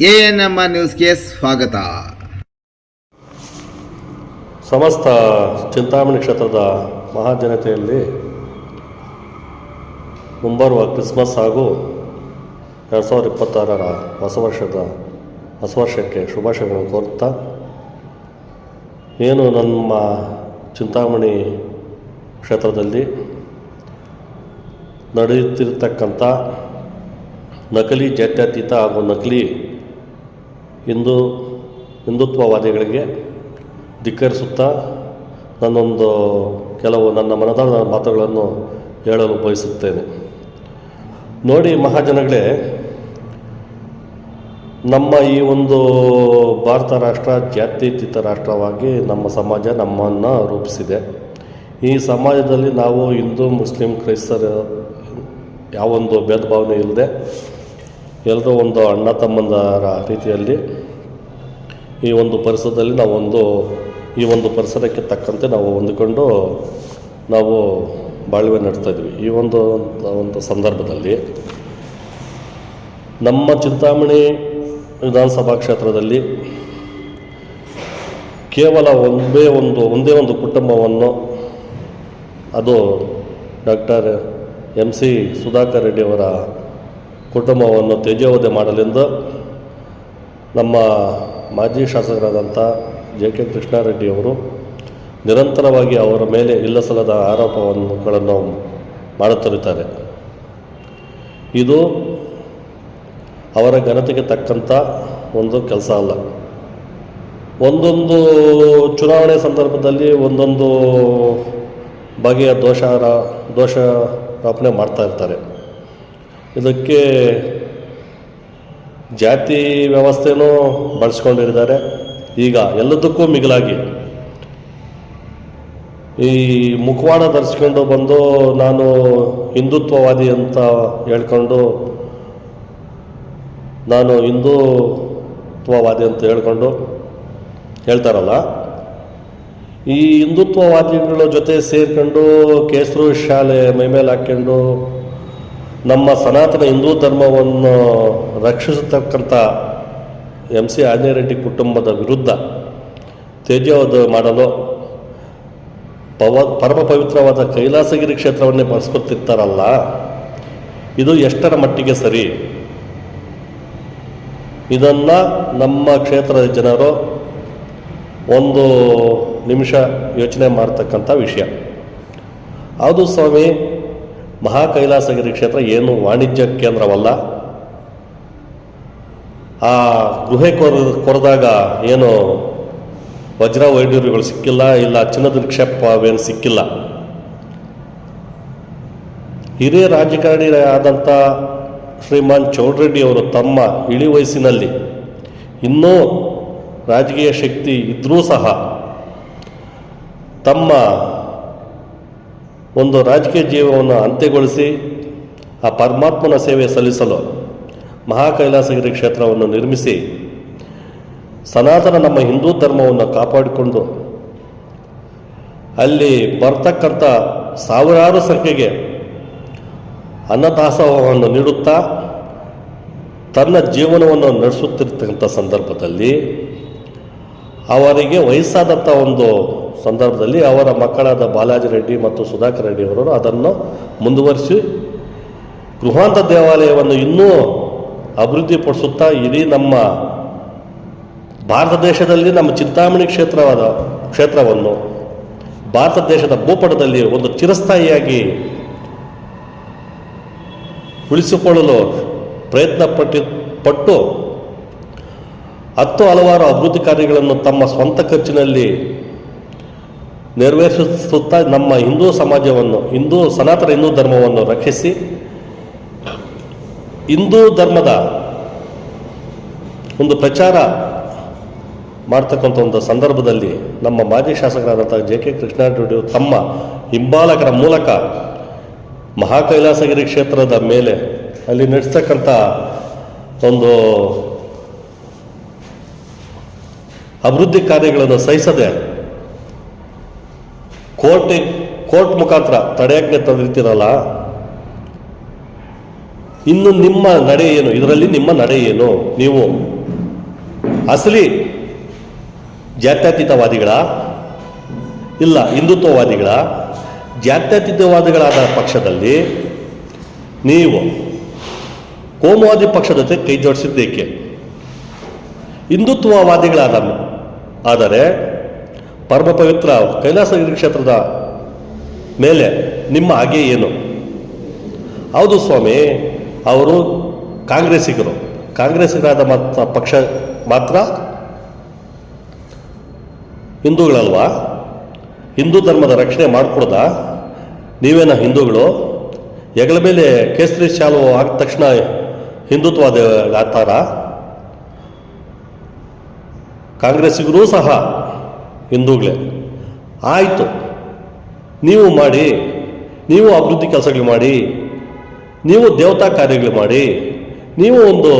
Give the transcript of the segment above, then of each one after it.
A N R ನ್ಯೂಸ್ಗೆ ಸ್ವಾಗತ. ಸಮಸ್ತ ಚಿಂತಾಮಣಿ ಕ್ಷೇತ್ರದ ಮಹಾಜನತೆಯಲ್ಲಿ ಮುಂಬರುವ ಕ್ರಿಸ್ಮಸ್ ಹಾಗೂ ಎರಡು ಸಾವಿರದ ಇಪ್ಪತ್ತಾರರ ಹೊಸ ವರ್ಷದ ಹೊಸ ವರ್ಷಕ್ಕೆ ಶುಭಾಶಯಗಳನ್ನು ಕೋರುತ್ತಾ ಏನು ನಮ್ಮ ಚಿಂತಾಮಣಿ ಕ್ಷೇತ್ರದಲ್ಲಿ ನಡೆಯುತ್ತಿರತಕ್ಕಂಥ ನಕಲಿ ಜಾತ್ಯತೀತ ಹಾಗೂ ನಕಲಿ ಹಿಂದೂ ಹಿಂದುತ್ವವಾದಿಗಳಿಗೆ ಧಿಕ್ಕರಿಸುತ್ತಾ ನನ್ನೊಂದು ಕೆಲವು ನನ್ನ ಮನದಾಳದ ಮಾತುಗಳನ್ನು ಹೇಳಲು ಬಯಸುತ್ತೇನೆ. ನೋಡಿ ಮಹಾಜನಗಳೇ, ನಮ್ಮ ಈ ಒಂದು ಭಾರತ ರಾಷ್ಟ್ರ ಜಾತ್ಯತೀತ ರಾಷ್ಟ್ರವಾಗಿ ನಮ್ಮ ಸಮಾಜ ನಮ್ಮನ್ನು ರೂಪಿಸಿದೆ. ಈ ಸಮಾಜದಲ್ಲಿ ನಾವು ಹಿಂದೂ, ಮುಸ್ಲಿಂ, ಕ್ರೈಸ್ತರ ಯಾವೊಂದು ಭೇದ ಭಾವನೆ ಇಲ್ಲದೆ ಎಲ್ಲರೂ ಒಂದು ಅಣ್ಣ ತಮ್ಮಂದರ ರೀತಿಯಲ್ಲಿ ಈ ಒಂದು ಪರಿಸರದಲ್ಲಿ ನಾವೊಂದು ಈ ಒಂದು ಪರಿಸರಕ್ಕೆ ತಕ್ಕಂತೆ ನಾವು ಹೊಂದಿಕೊಂಡು ನಾವು ಬಾಳ್ವೆ ಇದ್ವಿ. ಈ ಒಂದು ಒಂದು ಸಂದರ್ಭದಲ್ಲಿ ನಮ್ಮ ಚಿಂತಾಮಣಿ ವಿಧಾನಸಭಾ ಕ್ಷೇತ್ರದಲ್ಲಿ ಕೇವಲ ಒಂದೇ ಒಂದು ಒಂದೇ ಒಂದು ಕುಟುಂಬವನ್ನು ಅದು ಡಾಕ್ಟರ್ ಎಂ ಸಿ ಸುಧಾಕರ್ ರೆಡ್ಡಿಯವರ ಕುಟುಂಬವನ್ನು ತೇಜೋವಧೆ ಮಾಡಲೆಂದು ನಮ್ಮ ಮಾಜಿ ಶಾಸಕರಾದಂಥ ಜೆ ಕೆ ಕೃಷ್ಣಾರೆಡ್ಡಿಯವರು ನಿರಂತರವಾಗಿ ಅವರ ಮೇಲೆ ಇಲ್ಲಸಲ್ಲದ ಆರೋಪವನ್ನುಗಳನ್ನು ಮಾಡುತ್ತಿರುತ್ತಾರೆ. ಇದು ಅವರ ಘನತೆಗೆ ತಕ್ಕಂಥ ಒಂದು ಕೆಲಸ ಅಲ್ಲ. ಒಂದೊಂದು ಚುನಾವಣೆ ಸಂದರ್ಭದಲ್ಲಿ ಒಂದೊಂದು ಬಗೆಯ ದೋಷಾರ, ದೋಷಾರೋಪಣೆ ಮಾಡ್ತಾ ಇರ್ತಾರೆ. ಇದಕ್ಕೆ ಜಾತಿ ವ್ಯವಸ್ಥೆನೂ ಬಳಸ್ಕೊಂಡಿದ್ದಾರೆ. ಈಗ ಎಲ್ಲದಕ್ಕೂ ಮಿಗಿಲಾಗಿ. ಈ ಮುಖವಾಡ ಧರಿಸ್ಕೊಂಡು ಬಂದು ನಾನು ಹಿಂದುತ್ವವಾದಿ ಅಂತ ಹೇಳ್ಕೊಂಡು, ನಾನು ಹಿಂದುತ್ವವಾದಿ ಅಂತ ಹೇಳ್ಕೊಂಡು ಹೇಳ್ತಾರಲ್ಲ, ಈ ಹಿಂದುತ್ವವಾದಿಗಳ ಜೊತೆ ಸೇರ್ಕೊಂಡು ಕೇಸರು ಶಾಲೆ ಮೈಮೇಲೆ ಹಾಕ್ಕೊಂಡು ನಮ್ಮ ಸನಾತನ ಹಿಂದೂ ಧರ್ಮವನ್ನು ರಕ್ಷಿಸತಕ್ಕಂಥ ಎಂ ಸಿ ಆಂಜನೇಯರೆಡ್ಡಿ ಕುಟುಂಬದ ವಿರುದ್ಧ ತೇಜೋವಧ ಮಾಡಲು ಪವ, ಪರಮ ಪವಿತ್ರವಾದ ಕೈಲಾಸಗಿರಿ ಕ್ಷೇತ್ರವನ್ನೇ ಬಳಸ್ಕೊತಿರ್ತಾರಲ್ಲ, ಇದು ಎಷ್ಟರ ಮಟ್ಟಿಗೆ ಸರಿ? ಇದನ್ನು ನಮ್ಮ ಕ್ಷೇತ್ರದ ಜನರು ಒಂದು ನಿಮಿಷ ಯೋಚನೆ ಮಾಡ್ತಕ್ಕಂಥ ವಿಷಯ. ಅದು ಸ್ವಾಮಿ ಮಹಾ ಕೈಲಾಸಗಿರಿ ಕ್ಷೇತ್ರ ಏನು ವಾಣಿಜ್ಯ ಕೇಂದ್ರವಲ್ಲ. ಆ ಗುಹೆ ಕೊರ, ಕೊರೆದಾಗ ಏನು ವಜ್ರ ವೈಡೂರ್ಯಗಳು ಸಿಕ್ಕಿಲ್ಲ, ಇಲ್ಲ ಚಿನ್ನದ ನಿಕ್ಷೇಪವೇನು ಸಿಕ್ಕಿಲ್ಲ. ಹಿರಿಯ ರಾಜಕಾರಣಿ ಆದಂಥ ಶ್ರೀಮಾನ್ ಚೌಡ್ರೆಡ್ಡಿ ಅವರು ತಮ್ಮ ಇಳಿ ವಯಸ್ಸಿನಲ್ಲಿ ಇನ್ನೂ ರಾಜಕೀಯ ಶಕ್ತಿ ಇದ್ದರೂ ಸಹ ತಮ್ಮ ಒಂದು ರಾಜಕೀಯ ಜೀವನವನ್ನು ಅಂತ್ಯಗೊಳಿಸಿ ಆ ಪರಮಾತ್ಮನ ಸೇವೆ ಸಲ್ಲಿಸಲು ಮಹಾಕೈಲಾಸಗಿರಿ ಕ್ಷೇತ್ರವನ್ನು ನಿರ್ಮಿಸಿ ಸನಾತನ ನಮ್ಮ ಹಿಂದೂ ಧರ್ಮವನ್ನು ಕಾಪಾಡಿಕೊಂಡು ಅಲ್ಲಿ ಬರ್ತಕ್ಕಂಥ ಸಾವಿರಾರು ಸಂಖ್ಯೆಗೆ ಅನ್ನದಾಸೋಹವನ್ನು ನೀಡುತ್ತಾ ತನ್ನ ಜೀವನವನ್ನು ನಡೆಸುತ್ತಿರ್ತಕ್ಕಂಥ ಸಂದರ್ಭದಲ್ಲಿ ಅವರಿಗೆ ವಯಸ್ಸಾದಂಥ ಒಂದು ಸಂದರ್ಭದಲ್ಲಿ ಅವರ ಮಕ್ಕಳಾದ ಬಾಲಾಜಿ ರೆಡ್ಡಿ ಮತ್ತು ಸುಧಾಕರ್ ರೆಡ್ಡಿ ಅವರು ಅದನ್ನು ಮುಂದುವರಿಸಿ ಗೃಹಾಂತ ದೇವಾಲಯವನ್ನು ಇನ್ನೂ ಅಭಿವೃದ್ಧಿಪಡಿಸುತ್ತಾ ಇಡೀ ನಮ್ಮ ಭಾರತ ದೇಶದಲ್ಲಿ ನಮ್ಮ ಚಿಂತಾಮಣಿ ಕ್ಷೇತ್ರವಾದ ಕ್ಷೇತ್ರವನ್ನು ಭಾರತ ದೇಶದ ಭೂಪಟದಲ್ಲಿ ಒಂದು ಚಿರಸ್ಥಾಯಿಯಾಗಿ ಉಳಿಸಿಕೊಳ್ಳಲು ಪ್ರಯತ್ನ ಪಟ್ಟಿ ಪಟ್ಟು ಹತ್ತು ಹಲವಾರು ಅಭಿವೃದ್ಧಿ ಕಾರ್ಯಗಳನ್ನು ತಮ್ಮ ಸ್ವಂತ ಖರ್ಚಿನಲ್ಲಿ ನೆರವೇರಿಸುತ್ತಾ ನಮ್ಮ ಹಿಂದೂ ಸಮಾಜವನ್ನು, ಹಿಂದೂ ಸನಾತನ ಹಿಂದೂ ಧರ್ಮವನ್ನು ರಕ್ಷಿಸಿ, ಹಿಂದೂ ಧರ್ಮದ ಒಂದು ಪ್ರಚಾರ ಮಾಡ್ತಕ್ಕಂಥ ಒಂದು ಸಂದರ್ಭದಲ್ಲಿ ನಮ್ಮ ಮಾಜಿ ಶಾಸಕರಾದಂಥ ಜೆ ಕೆ ಕೃಷ್ಣಾರೆಡ್ಡಿ ತಮ್ಮ ಹಿಂಬಾಲಕರ ಮೂಲಕ ಮಹಾಕೈಲಾಸಗಿರಿ ಕ್ಷೇತ್ರದ ಮೇಲೆ ಅಲ್ಲಿ ನಡೆಸ್ತಕ್ಕಂಥ ಒಂದು ಅಭಿವೃದ್ಧಿ ಕಾರ್ಯಗಳನ್ನು ಸಹಿಸದೆ ಕೋರ್ಟ್ ಕೋರ್ಟ್ ಮುಖಾಂತರ ತಡೆಯಾಜ್ಞೆ ತಂದಿರ್ತೀರಲ್ಲ? ಇನ್ನು ನಿಮ್ಮ ನಡೆ ಏನು? ಇದರಲ್ಲಿ ನಿಮ್ಮ ನಡೆ ಏನು? ನೀವು ಅಸಲಿ ಜಾತ್ಯತೀತವಾದಿಗಳ? ಇಲ್ಲ, ಹಿಂದುತ್ವವಾದಿಗಳ? ಜಾತ್ಯತೀತವಾದಿಗಳಾದ ಪಕ್ಷದಲ್ಲಿ ನೀವು ಕೋಮುವಾದಿ ಪಕ್ಷದ ಜೊತೆ ಕೈ ಜೋಡಿಸಿದ್ದೇಕೆ? ಹಿಂದುತ್ವವಾದಿಗಳಾದ ಆದರೆ ಪರಮ ಪವಿತ್ರ ಕೈಲಾಸಗಿರಿ ಕ್ಷೇತ್ರದ ಮೇಲೆ ನಿಮ್ಮ ಹಾಗೆ ಏನು? ಹೌದು ಸ್ವಾಮಿ, ಅವರು ಕಾಂಗ್ರೆಸ್ಸಿಗರು. ಕಾಂಗ್ರೆಸ್ಸಿಗರಾದ ಮಾತ್ರ ಪಕ್ಷ ಮಾತ್ರ ಹಿಂದೂಗಳಲ್ವಾ? ಹಿಂದೂ ಧರ್ಮದ ರಕ್ಷಣೆ ಮಾಡಿಕೊಡ್ದ? ನೀವೇನ ಹಿಂದೂಗಳು? ಹೆಗಲ ಮೇಲೆ ಕೇಸರಿ ಶಾಲು ಹಾಕಿದ ತಕ್ಷಣ ಹಿಂದುತ್ವದ ಆಗ್ತಾರ ಕಾಂಗ್ರೆಸ್ಸಿಗರೂ ಸಹ ಹಿಂದೂಗಳೇ. ಆಯಿತು. ನೀವು ಮಾಡಿ, ನೀವು ಅಭಿವೃದ್ಧಿ ಕೆಲಸಗಳು ಮಾಡಿ, ನೀವು ದೇವತಾ ಕಾರ್ಯಗಳು ಮಾಡಿ, ನೀವು ಒಂದು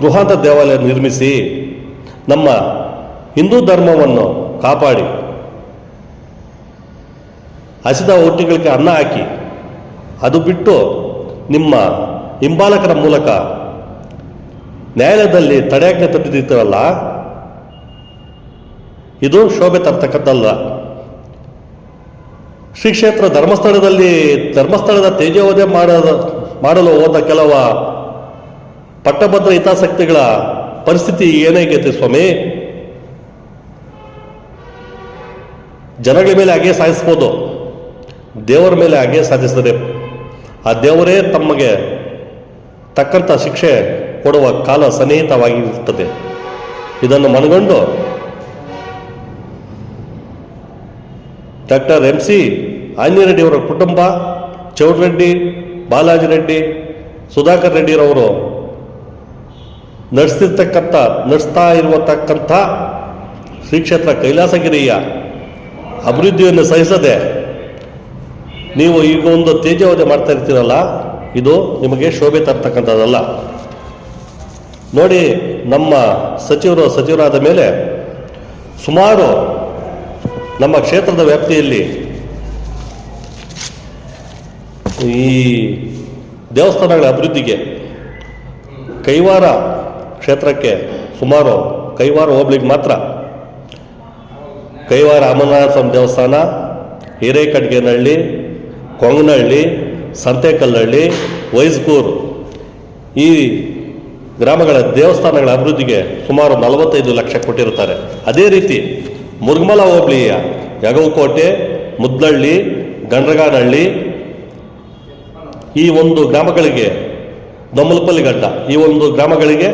ಗೃಹಾಂತ ದೇವಾಲಯ ನಿರ್ಮಿಸಿ, ನಮ್ಮ ಹಿಂದೂ ಧರ್ಮವನ್ನು ಕಾಪಾಡಿ, ಹಸಿದ ಹೊಟ್ಟಿಗಳಿಗೆ ಅನ್ನ ಹಾಕಿ, ಅದು ಬಿಟ್ಟು ನಿಮ್ಮ ಹಿಂಬಾಲಕರ ಮೂಲಕ ನ್ಯಾಯಾಲಯದಲ್ಲಿ ತಡೆಯಾಜ್ಞೆ ತಂದಿದ್ದೀರಲ್ಲ ಇದು ಶೋಭೆ ತರ್ತಕ್ಕದ್ದಲ್ಲ ಶ್ರೀ ಧರ್ಮಸ್ಥಳದಲ್ಲಿ ಧರ್ಮಸ್ಥಳದ ತೇಜೋವಧೆ ಮಾಡದ ಮಾಡಲು ಹೋದ ಕೆಲವ ಪಟ್ಟಭದ್ರ ಹಿತಾಸಕ್ತಿಗಳ ಪರಿಸ್ಥಿತಿ ಏನಾಗೈತೆ ಸ್ವಾಮಿ? ಜನಗಳ ಮೇಲೆ ಹಾಗೆ ಸಾಧಿಸ್ಬೋದು. ದೇವರ ಮೇಲೆ ಹಾಗೆ ಸಾಧಿಸ್ತದೆ. ಆ ದೇವರೇ ತಮಗೆ ತಕ್ಕಂಥ ಶಿಕ್ಷೆ ಕೊಡುವ ಕಾಲ ಸನ್ನಿಹಿತವಾಗಿರುತ್ತದೆ ಇದನ್ನು ಮನಗಂಡು ಡಾಕ್ಟರ್ ಎಂ ಸಿ ಆಂಜನೇಯ ಅವರ ಕುಟುಂಬ, ಚೌಡ್ರೆಡ್ಡಿ ಬಾಲಾಜಿ ರೆಡ್ಡಿ ಸುಧಾಕರ್ ರೆಡ್ಡಿರವರು ನಡೆಸ್ತಿರ್ತಕ್ಕಂಥ, ನಡೆಸ್ತಾ ಇರುವತಕ್ಕಂಥ ಶ್ರೀ ಕ್ಷೇತ್ರ ಕೈಲಾಸಗಿರಿಯ ಅಭಿವೃದ್ಧಿಯನ್ನು ಸಹಿಸದೆ ನೀವು ಈಗ ಒಂದು ತೇಜವಧೆ ಮಾಡ್ತಾ ಇರ್ತೀರಲ್ಲ, ಇದು ನಿಮಗೆ ಶೋಭೆ ತರ್ತಕ್ಕಂಥದ್ದಲ್ಲ. ನೋಡಿ, ನಮ್ಮ ಸಚಿವರು, ಸಚಿವರಾದ ಮೇಲೆ ಸುಮಾರು ನಮ್ಮ ಕ್ಷೇತ್ರದ ವ್ಯಾಪ್ತಿಯಲ್ಲಿ ಈ ದೇವಸ್ಥಾನಗಳ ಅಭಿವೃದ್ಧಿಗೆ ಕೈವಾರ ಕ್ಷೇತ್ರಕ್ಕೆ ಸುಮಾರು ಕೈವಾರ ಹೋಬ್ಳಿಗೆ ಮಾತ್ರ ಕೈವಾರ ಅಮರನಾಥ ಸ್ವಾಮಿ ದೇವಸ್ಥಾನ ಹಿರೇಕಡ್ಗೇನಹಳ್ಳಿ ಕೊಂಗನಹಳ್ಳಿ, ಸಂತೆಕಲ್ಲಹಳ್ಳಿ ವೈಸ್ಗೂರು ಈ ಗ್ರಾಮಗಳ ದೇವಸ್ಥಾನಗಳ ಅಭಿವೃದ್ಧಿಗೆ ಸುಮಾರು ನಲವತ್ತೈದು ಲಕ್ಷ ಕೊಟ್ಟಿರುತ್ತಾರೆ. ಅದೇ ರೀತಿ ಮುರುಗಮಲ ಹೋಬಳಿಯ ಯಗವಕೋಟೆ ಮುದ್ದಳ್ಳಿ ಗಂಡ್ರಗಾನಹಳ್ಳಿ ಈ ಒಂದು ಗ್ರಾಮಗಳಿಗೆ ದೊಮ್ಮಲಪಲ್ಲಿಗಡ್ಡ ಈ ಒಂದು ಗ್ರಾಮಗಳಿಗೆ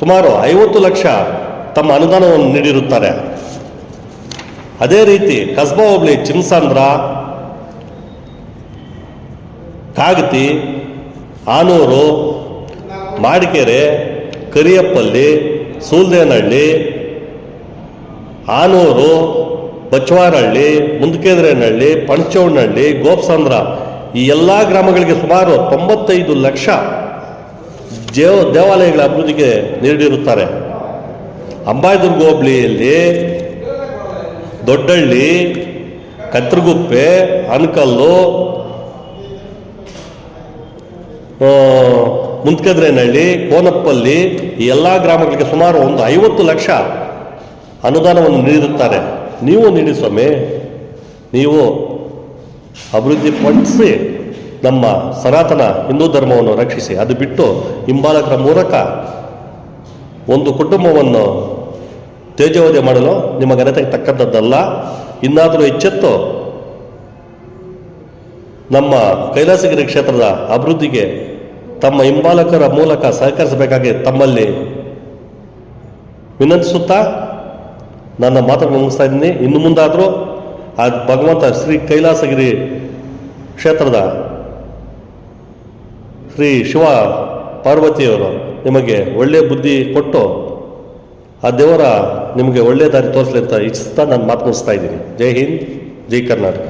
ಸುಮಾರು ಐವತ್ತು ಲಕ್ಷ ತಮ್ಮ ಅನುದಾನವನ್ನು ನೀಡಿರುತ್ತಾರೆ. ಅದೇ ರೀತಿ ಕಸ್ಬಾ ಹೋಬಳಿ ಚಿನ್ಸಾಂದ್ರ ಕಾಗತಿ, ಆನೂರು, ಮಾಡಿಕೆರೆ, ಕರಿಯಪ್ಪಲ್ಲಿ, ಸೂಲ್ದೇನಹಳ್ಳಿ ಆನೂರು ಬಚ್ಚವಾರಹಳ್ಳಿ ಮುಂದಕೇದ್ರೇನಹಳ್ಳಿ, ಪಣಚೌಡನಹಳ್ಳಿ, ಗೋಪ್ಸಂದ್ರ ಈ ಎಲ್ಲ ಗ್ರಾಮಗಳಿಗೆ ಸುಮಾರು ತೊಂಬತ್ತೈದು ಲಕ್ಷ ದೇವ ದೇವಾಲಯಗಳ ಅಭಿವೃದ್ಧಿಗೆ ನೀಡಿರುತ್ತಾರೆ. ಅಂಬಾಯದುರ್ಗ ಹೋಬಳಿಯಲ್ಲಿ ದೊಡ್ಡಹಳ್ಳಿ, ಕತ್ರಗುಪ್ಪೆ, ಅನ್ಕಲ್ಲು ಮುಂದ್ಕದ್ರೇನಹಳ್ಳಿ, ಕೋನಪ್ಪಲ್ಲಿ ಈ ಎಲ್ಲ ಗ್ರಾಮಗಳಿಗೆ ಸುಮಾರು ಒಂದು ಐವತ್ತು ಲಕ್ಷ ಅನುದಾನವನ್ನು ನೀಡಿರುತ್ತಾರೆ ನೀವು ನೀಡಿ ಸ್ವಾಮಿ, ನೀವು ಅಭಿವೃದ್ಧಿಪಡಿಸಿ ನಮ್ಮ ಸನಾತನ ಹಿಂದೂ ಧರ್ಮವನ್ನು ರಕ್ಷಿಸಿ, ಅದು ಬಿಟ್ಟು ಹಿಂಬಾಲಕರ ಮೂಲಕ ಒಂದು ಕುಟುಂಬವನ್ನು ತೇಜೋವಧೆ ಮಾಡಲು ನಿಮ್ಮ ಘನತೆಗೆ ತಕ್ಕಂಥದ್ದಲ್ಲ. ಇನ್ನಾದರೂ ಎಚ್ಚೆತ್ತು ನಮ್ಮ ಕೈಲಾಸಗಿರಿ ಕ್ಷೇತ್ರದ ಅಭಿವೃದ್ಧಿಗೆ ತಮ್ಮ ಹಿಂಬಾಲಕರ ಮೂಲಕ ಸಹಕರಿಸಬೇಕಾಗಿ ತಮ್ಮಲ್ಲಿ ವಿನಂತಿಸುತ್ತಾ ನನ್ನ ಮಾತನ್ನು ಮುಗಿಸ್ತಾ ಇದ್ದೀನಿ. ಇನ್ನು ಮುಂದಾದರೂ ಆ ಭಗವಂತ ಶ್ರೀ ಕೈಲಾಸಗಿರಿ ಕ್ಷೇತ್ರದ ಶ್ರೀ ಶಿವ ಪಾರ್ವತಿಯವರು ನಿಮಗೆ ಒಳ್ಳೆಯ ಬುದ್ಧಿ ಕೊಟ್ಟು ಆ ದೇವರ ನಿಮಗೆ ಒಳ್ಳೆಯ ದಾರಿ ತೋರಿಸಲಿ ಅಂತ ಇಚ್ಛಿಸ್ತಾ ನಾನು ಮಾತು ಮುಗಿಸ್ತಾ ಇದ್ದೀನಿ. ಜೈ ಹಿಂದ್, ಜೈ ಕರ್ನಾಟಕ.